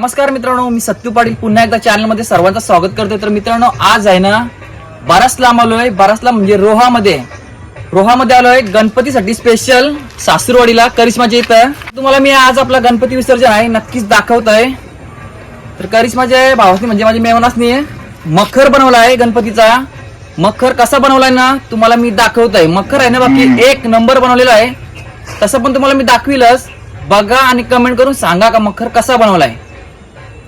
नमस्कार मित्रांनो मी सत्यू पाटील. पुन्हा एकदा चॅनलमध्ये सर्वांचं स्वागत करतोय. तर मित्रांनो आज आहे ना बारसला आलोय. बारसला म्हणजे रोहामध्ये. रोहामध्ये आलोय गणपतीसाठी स्पेशल सासूरवाडीला करिश्माच्या इथं. तुम्हाला मी आज आपला गणपती विसर्जन आहे नक्कीच दाखवतोय. तर करिश्माच्या भावानी म्हणजे माझी मेवनासनी मखर बनवला आहे गणपतीचा. मखर कसा बनवलाय ना तुम्हाला मी दाखवतोय. मखर आहे ना बाकी एक नंबर बनवलेला आहे. तसं पण तुम्हाला मी दाखविलच. बघा आणि कमेंट करून सांगा का मखर कसा बनवलाय.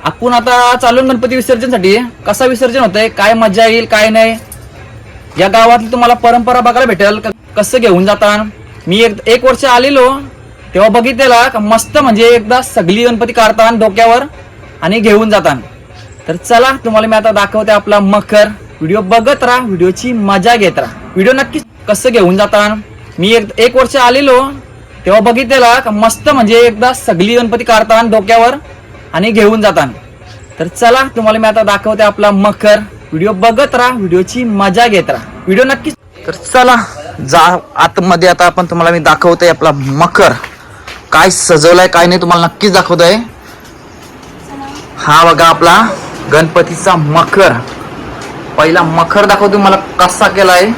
आपण आता चालू गणपती विसर्जनसाठी. कसा विसर्जन होतंय? काय मजा येईल काय नाही? या गावातली तुम्हाला परंपरा बघायला भेटेल. कसं घेऊन जाता मी एक एक वर्ष आलेलो. तेव्हा बघितलेला मस्त म्हणजे एकदा सगळी गणपती काढताना डोक्यावर आणि घेऊन जातान. तर चला तुम्हाला मी आता दाखवते आपला मखर. व्हिडिओ बघत राहा व्हिडिओची मजा घेत राहा. व्हिडिओ नक्की कसं घेऊन जाता मी एक एक वर्ष आलेलो. तेव्हा बघितलेला मस्त म्हणजे एकदा सगळी गणपती काढताना डोक्यावर आणि घेऊन जाताना. तर चला तुम्हाला मी आता दाखवते आपला मखर. व्हिडिओ बघत राहा व्हिडिओची मजा घेत राहा. व्हिडिओ नक्कीच तर चला जा आतमध्ये आता आपण तुम्हाला मी दाखवतोय आपला मकर काय सजवलाय काय नाही तुम्हाला नक्कीच दाखवतोय. हा बघा आपला गणपतीचा मखर. पहिला मखर दाखवतो मला कसा केलाय.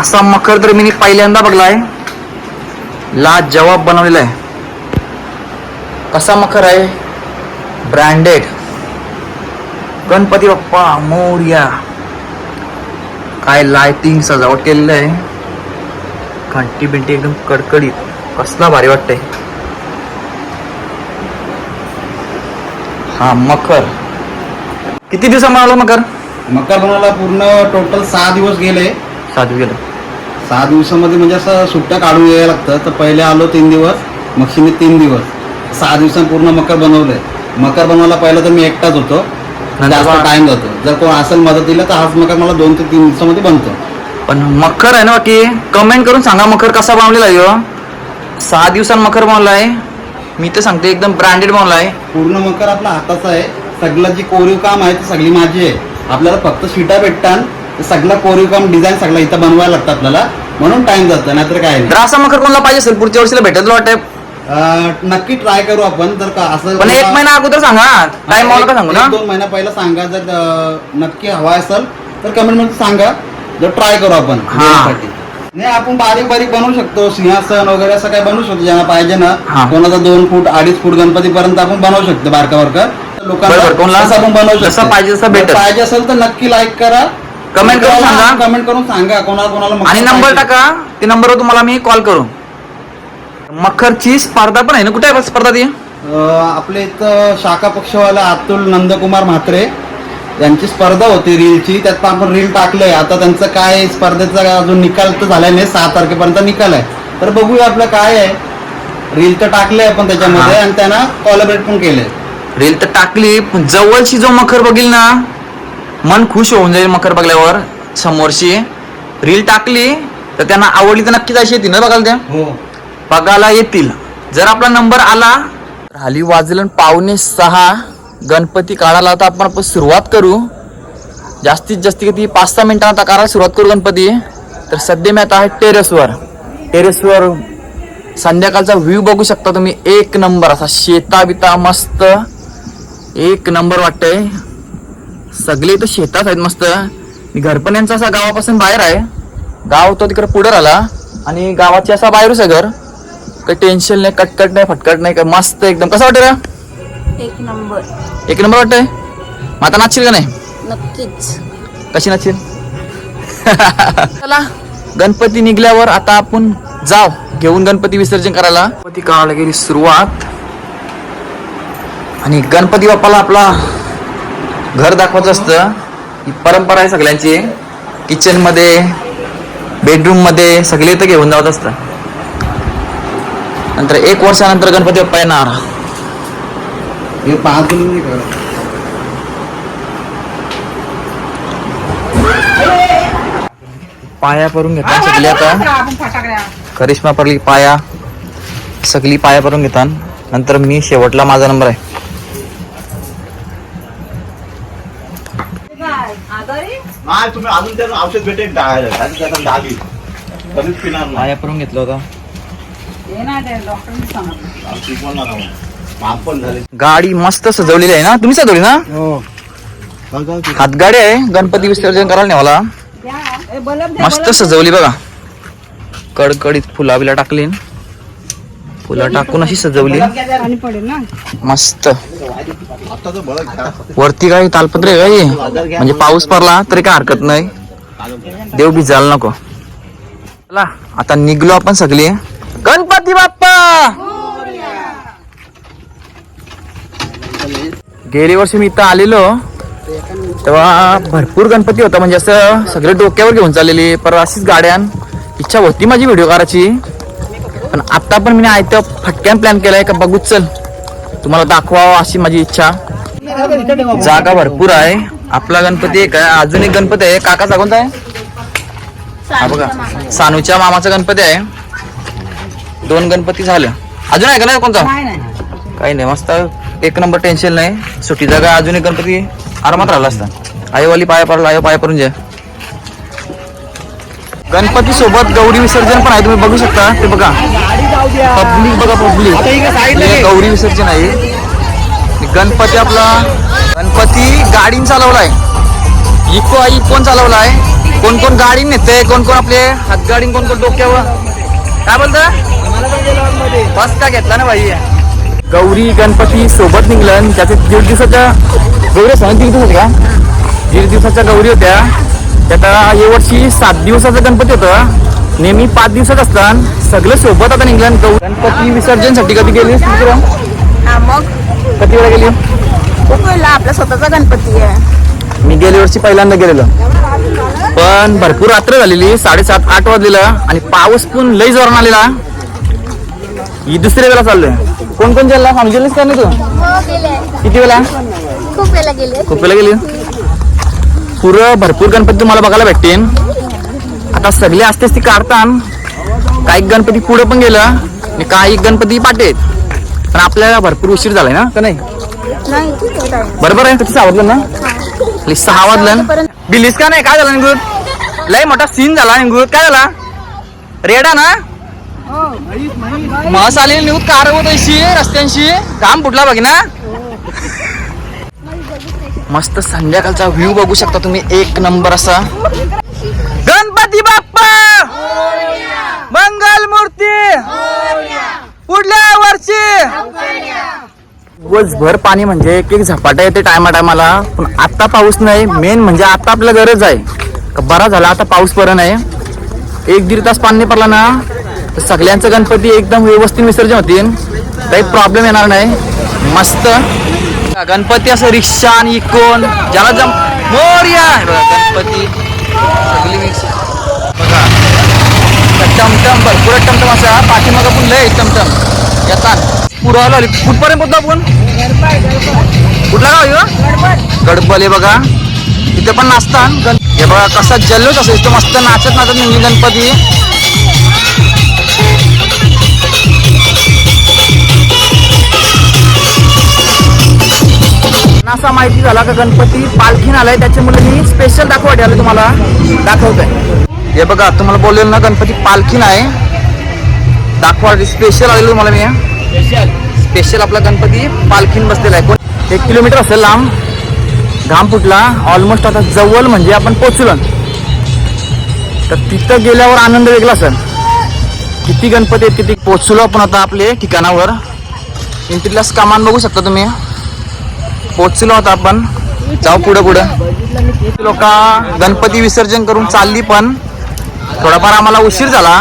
असा मखर तर मी पहिल्यांदा बघलाय. ला जवाब बनवलेला आहे. कसा मखर आहे? ब्रँडेड गणपती बाप्पा मोर्या. काय लायटिंग सजावट केलेलं आहे. घंटी बिंटी एकदम कडकडीत. कसला भारी वाटतंय. हा मखर. किती दिवसा बनवलं मकर मकर बनाला पूर्ण टोटल सहा दिवस गेले. साधू गेलं. सहा दिवसामध्ये म्हणजे असं सुट्ट्या काढून यायला लागतं तर पहिले आलो तीन दिवस मग मी तीन दिवस. सहा दिवसांत पूर्ण मकर बनवलंय. मकर बनवायला पहिलं तर मी एकटाच होतो. जास्त टाइम जातो. जर कोण असेल मदतीला तर हाच मकर मला दोन ते तीन दिवसामध्ये बनतो. पण मखर आहे ना की कमेंट करून सांगा मखर कसा बनवलेला आहे ह्यो? सहा दिवसांत मखर बनवलाय. मी तर सांगते एकदम ब्रँडेड बनवलाय. पूर्ण मकर आपला हाताचा आहे. सगळं जी कोरीव काम आहे ती सगळी माझी आहे. आपल्याला फक्त शिटा भेटतात. ते सगळं कोरीव काम डिझाईन सगळं इथं बनवायला लागतं आपल्याला. म्हणून टाइम जातं नाहीतर काय नाही. तर असा मखर कोणाला पाहिजे असेल? पुढच्या वर्षीला भेटेल वाटतंय अं, नक्की ट्राय करू आपण जर का असं पण एक महिना अगोदर सांगा टाइम मला का सांगू ना एक दोन महिना पहिला सांगा जर अं, नक्की हवा असेल तर कमेंटमध्ये सांगा जर ट्राय करू आपण हा. देण्यासाठी. नाही आपण बारीक बारीक बनवू शकतो सिंहासन वगैरे असं काय बनवू शकतो ज्यांना पाहिजे ना हा. कोणाचा दोन फूट अडीच फूट गणपती पर्यंत आपण बनवू शकतो बारका बारका बरोबर, कोणाला तसं आपण बनवू शकतो जसं पाहिजे तसं जर भेटेल. पाहिजे असेल तर नक्की लाईक करा Comment करून सांगा. कमेंट करून सांगा कोणाला कोणाला आणि नंबर पाहिजे. टाका ते नंबरवर तुम्हाला मी कॉल करू मखरची स्पर्धा पण आहे ना? कुठे आहे स्पर्धा ती? अं, आपल्या इथं शाखा पक्षवाला अतुल नंदकुमार म्हात्रे यांची स्पर्धा होती रीलची. त्यात आपण रील टाकलंय. आता त्यांचं काय स्पर्धेचा अजून निकाल तर झाला नाही. सहा तारखेपर्यंत निकाल आहे. तर बघूया आपलं काय आहे. रील तर टाकलंय आपण त्याच्यामध्ये. आणि त्यांना कॉलॅबरेट पण केलंय. रील तर टाकली. पण जवळची जो मखर बघील ना मन खुश होऊन जाईल मखर बघल्यावर समोरची. रील टाकली तर त्यांना आवडली तर नक्कीच अशी येतील ना बघायला त्या? हो. बघायला येतील. जर आपला नंबर आला. तर हाली वाजलं पावणे सहा. गणपती काढायला आता आपण आपण सुरुवात करू. जास्तीत जास्त किती? पाच सहा मिनटांना आता करायला सुरुवात करू गणपती. तर सध्या मी आता आहे टेरेसवर. टेरेसवर संध्याकाळचा व्ह्यू बघू शकता तुम्ही. एक नंबर असा शेता बिता मस्त. एक नंबर वाटतंय. सगळे इथं शेतात आहेत मस्त. मी घर पण यांचा असा गावापासून बाहेर आहे. गाव तो तिकडे पुढे राहिला. आणि गावाची असा बाहेरच आहे घर. काही टेन्शन नाही कटकट नाही फटकट नाही काय मस्त एकदम. कसं वाटतं का एक नंबर. एक नंबर वाटतंय? मग आता नाचशील का नाही? नक्कीच. कशी नाचशील? चला गणपती निघल्यावर आता आपण जाव घेऊन गणपती विसर्जन करायला. गणपती काढायला गेली सुरुवात. आणि गणपती बाप्पाला आपला घर दाखवायचं असतं. ही परंपरा आहे सगळ्यांची. किचनमध्ये बेडरूममध्ये सगळे इथं घेऊन जावत असतं नंतर एक वर्षानंतर गणपती बाप्पा येणार. हे. पाया परून घेतात सगळी आता. करिश्मा पडली पाया. सगळी पाया परून घेतात नंतर मी शेवटला माझा नंबर आहे. पाया परून घेतलं होता शिकवणार आहोत आपण झाले गाडी मस्त सजवलेली आहे ना? तुम्ही सजवली ना? हो. हातगाडी आहे. गणपती विसर्जन करायला नेवाला. मस्त सजवली बघा. कडकडीत फुला बिला टाकली फुलं टाकून अशी सजवली मस्त. वरती काही तालपत्र आहे काही म्हणजे पाऊस पडला तरी काय हरकत नाही. देव भिजायला नको. चला आता निघलो आपण सगळे. गणपती बाप्पा! गेली वर्षी मी इथं आलेलो. तेव्हा भरपूर गणपती होता. म्हणजे असं सगळे डोक्यावर घेऊन चाललेली पर अशीच गाड्यान इच्छा होती माझी व्हिडिओ करायची पण आता पण मी आयत्या फटक्यान प्लॅन केलाय का बघूच चल. तुम्हाला दाखवावं अशी माझी इच्छा. जागा भरपूर आहे. आपला गणपती एक आहे. अजून एक गणपती आहे. काका कोणता आहे हा बघा. सानूच्या मामाचा गणपती आहे. दोन गणपती झालं. अजून आहे का नाही कोणता? काही नाही मस्त. एक नंबर टेन्शन नाही. सुट्टी जागा अजून एक गणपती आरामात राहिला असता. आईवाली पाया पडला आयो पाया पडून जे गणपती सोबत गौरी विसर्जन पण आहे तुम्ही बघू शकता. ते बघा. पब्लिक बघा पब्लिक. गौरी विसर्जन आहे. गणपती आपला गणपती गाडीन चालवलाय. इको आई कोण चालवलाय? कोण कोण गाडी नेते कोण कोण आपले हातगाडी कोण कोण डोक्यावर? काय बोलत? बस का घेतला ना भाई? गौरी गणपती सोबत निघलं त्याचे दीड दिवसाच्या गौरी सांग दीड दिवसाच्या का? दीड दिवसाच्या गौरी होत्या. त्यात या वर्षी सात दिवसाचं गणपती होतं. नेहमी पाच दिवसात असतात सगळं सोबत आता निघलं गौ- गणपती विसर्जनसाठी कधी गेली हा मग? कधी वेळा गेली? आपला स्वतःचा गणपती आहे. मी गेल्या वर्षी पहिल्यांदा गेलेलो. पण भरपूर रात्र झालेली साडेसात आठ वाजलेलं आणि पाऊस पण लई जोरान आलेला. ही दुसऱ्या वेळा चाललोय. कोण कोण चालला? समजेलच का नाही तू? हो किती वेळा? खूप वेळेला गेले. खूप वेळा गेली? पुरं भरपूर गणपती तुम्हाला बघायला भेटतील. आता सगळे असतेच ती काढतान. काही गणपती पुढे पण गेलं आणि काही गणपती पाटे आहेत पण आपल्याला भरपूर उशीर झालाय ना? का नाही. बरोबर आहे? किती आवडलं ना? खाली सहा वाजलं बिलीस का नाही? काय झालं निघून लय मोठा सीन झाला निघून काय झाला? रेडा ना? मस आली न्यूज कार होत अशी रस्त्यांशी. काम फुटला बघ ना. मस्त संध्याकाळचा व्ह्यू बघू शकता तुम्ही एक नंबर असा. गणपती बाप्पा! मंगल मूर्ती! पुढल्या वर्षी! दिवसभर पाणी म्हणजे एक एक झपाटा येते टायमा टायमाला पण आता पाऊस नाही. मेन म्हणजे आता आपल्याला गरज आहे. का बरा झाला आता पाऊस पडत नाही. एक दीड तास पाणी नाही पडला ना. तर सगळ्यांचं गणपती एकदम व्यवस्थित विसर्जन होतील. काही प्रॉब्लेम येणार नाही. मस्त. गणपती असं रिक्षा आणि इकोन ज्याला जम मोर्या गणपती. सगळी मिक्स बघा. टमटम भरपूर टमटम असा. पाठीमागं पण लय टमटम. येतात पुरावला आली कुठपर्यंत बोलता आपण? कुठला गाव ह्यो? हो? गडबल हे बघा. इथे पण नाचतात हे बघा कसा जल्लोष असं. इथं मस्त नाचत नाचत निघली गणपती. असा माहिती झाला का गणपती पालखीन आलाय त्याच्यामुळे मी स्पेशल दाखवायला आलो तुम्हाला. दाखवतोय हे बघा तुम्हाला बोललेलं ना गणपती पालखीन आहे. दाखवा स्पेशल आलेलो तुम्हाला मी. स्पेशल आपला गणपती पालखीन बसलेला आहे. कोण? एक किलोमीटर असेल लांब. घाम फुटला. ऑलमोस्ट आता जवळ म्हणजे आपण पोचलो तर तिथं गेल्यावर आनंद वेगळा असेल. किती गणपती आहेत किती पोचलो आपण आता आपले ठिकाणावर. इंटिरियस कामान बघू शकता तुम्ही. पोचलो आहोत आपण. जाऊ पुढे पुढे. लोक गणपती विसर्जन करून चालली पण थोडाफार आम्हाला उशीर झाला.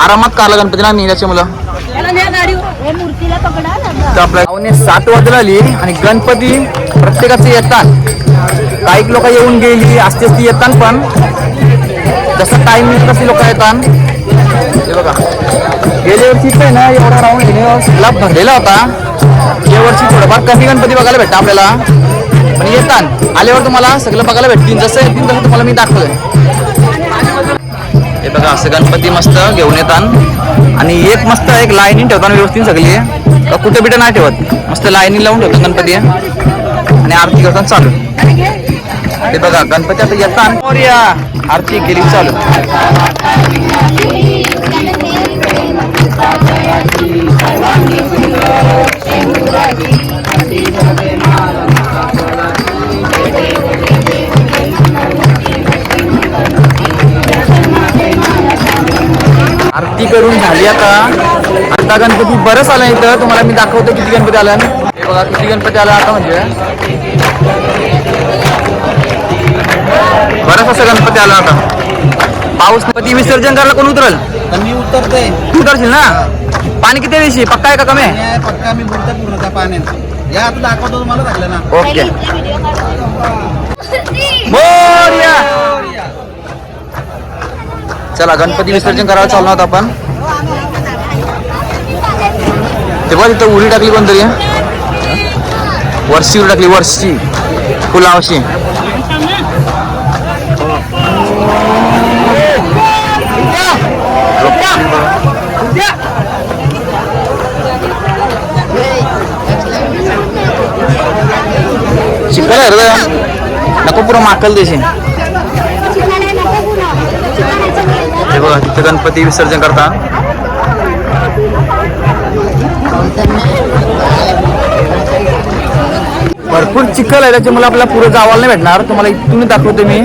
आरामात काला गणपतीला मी त्याच्यामुळं. मुलं तर आपल्या गावने सात वाजता आली आणि गणपती प्रत्येकाचे येतात. काही लोक येऊन गेली असते ती येतात पण जसं टाइम मिळत तसे लोक येतात. हे बघा. गेल्या ना एवढा राऊंड घेणे भरलेला होता. यावर्षी थोडंफार कमी गणपती बघायला भेटतं आपल्याला. पण येतात आल्यावर तुम्हाला सगळं बघायला भेटतील जसं येतील तसं तुम्हाला मी दाखवतोय. हे बघा असं गणपती मस्त घेऊन येतात. आणि एक मस्त एक लाईनीन ठेवताना व्यवस्थित सगळी. कुठे बिठं नाही ठेवत. मस्त लाईनी लावून ठेवतात गणपती. आणि आरती करताना चालू. हे बघा गणपती आता येतात. मोरया. आरती केली चालू. Thank you. आरती करून झाली आता. आता गणपती बरंच आला इथं. तुम्हाला मी दाखवतो किती गणपती आला. हे बघा किती गणपती आला आता म्हणजे. बरंच असं गणपती आला आता. पाऊस गणपती विसर्जन करायला कोण उतरल? तर मी उतरते तू उतरशील ना? पाणी किती दिवशी? पक्का आहे का कमी आहे? आणि पक्का मी बुडते पूर्ण त्या पाण्यात या आता दाखवतो तुम्हाला झालं ना. ओके. मोरया! चला गणपती विसर्जन करायला चाललो आहोत आपण. तेव्हा तिथं उडी टाकली कोणतरी वर्षी उडी टाकली वर्षी. फुलावशी. चिकन आहे नको पुरं माकल देशी हे बघा तिथे गणपती विसर्जन करता. भरपूर चिखल आहे त्याच्यामुळे आपल्याला पुढे जावायला नाही भेटणार. तुम्हाला इथून दाखवतो मी.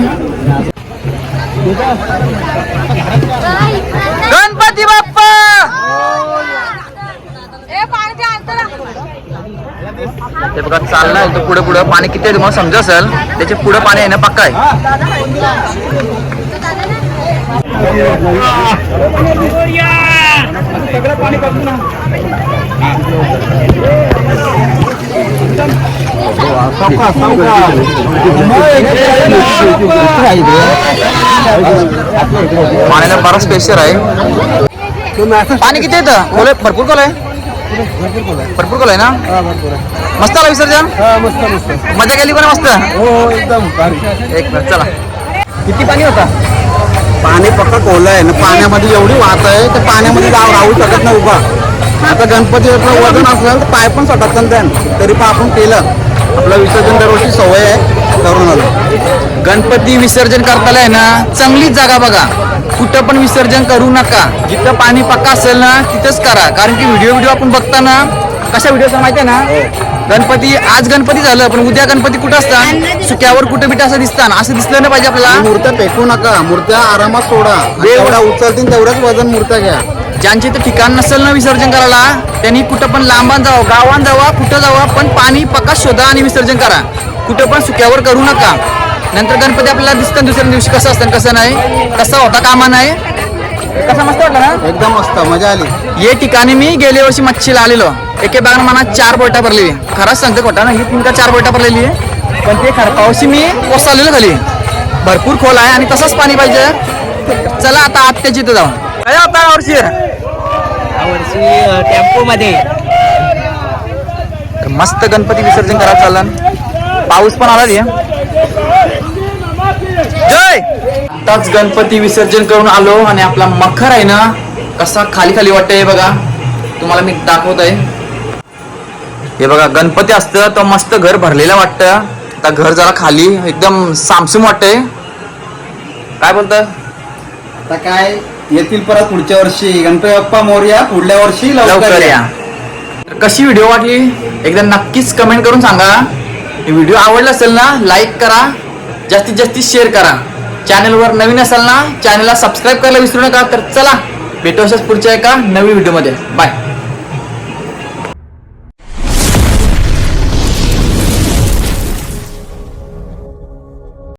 बघा चालणार आहे तो पुढे पुढे. पाणी किती आहे तुम्हाला समजा असेल त्याचे पुढे पाणी आहे ना पक्का आहे. पाण्याला बराच प्रेशर आहे. पाणी किती येतं आहे. भरपूर कॉल आहे भरपूर कॉल आहे ना? मस्त आला विसर्जन? मजा गेली पण मस्त? हो एकदम एक मिनिट चला. किती पाणी होता? पाणी पक्का कोलं आहे. ना पाण्यामध्ये एवढी वाहत आहे तर पाण्यामध्ये जाऊ राहू शकत नाही उभा. आता गणपती आपलं वजन असलं तर पाय पण सटकतात त्यान तरी पण आपण केलं. आपलं विसर्जन दरवर्षी सवय आहे करून आलो गणपती विसर्जन करताना आहे ना चांगलीच जागा बघा. कुठं पण विसर्जन करू नका. जिथं पाणी पक्का असेल ना तिथंच करा. कारण की व्हिडिओ व्हिडिओ आपण बघताना कशा व्हिडिओ माहिती आहे ना? गणपती आज गणपती झालं पण उद्या गणपती कुठं असतात? सुक्यावर कुठं बिटं असं दिसतात? असं दिसलं नाही पाहिजे आपल्याला? मूर्त्या फेकू नका. मूर्त्या आरामात सोडा. जेवढ्या उचलतील तेवढ्याच वजन मूर्त्या घ्या. ज्यांचे ते ठिकाण नसेल ना विसर्जन करायला त्यांनी कुठं पण लांबान जावं गावान जावा कुठं जावा पण पाणी पक्का शोधा आणि विसर्जन करा. कुठं पण सुक्यावर करू नका. नंतर गणपती आपल्याला दिसतं दुसऱ्या दिवशी कसं असतं कसं नाही? कसा होता कामा नाही? कसा मस्त वाटला ना? एकदम मस्त मजा आली. ये ठिकाणी मी गेल्या वर्षी मच्छीला आलेलो. एके बाग मना चार बोटा भरलेली खरंच सांगते खोटा ना ही तीन का चार बोटा भरलेली आहे. पण ते खरं पावशी मी कोसळलेलो खाली. भरपूर खोल आहे आणि तसंच पाणी पाहिजे. चला आता आत्याची इथं जाऊ. काय आता यावर्षी टेम्पो मध्ये मस्त गणपती विसर्जन करायला चालला. पाऊस पण आला रे. जय! आताच गणपती विसर्जन करून आलो आणि आपला मखर आहे ना कसा खाली खाली वाटतंय बघा. तुम्हाला मी दाखवत आहे हे बघा गणपती असतं तर मस्त घर भरलेलं वाटतं. आता घर जरा खाली एकदम सामसूम वाटतंय. काय बोलतं आता काय येतील परत पुढच्या वर्षी. गणपती बाप्पा मोर्या पुढल्या वर्षी लवकर या. तर कशी व्हिडिओ वाटली? एकदा नक्कीच कमेंट करून सांगा. व्हिडिओ आवडला असेल ना लाईक करा. जास्तीत जास्त शेअर करा. चॅनलवर नवीन असाल ना चॅनलला सबस्क्राईब करायला विसरू नका तर चला भेटू अशाच पुढच्या एका नवीन व्हिडिओमध्ये बाय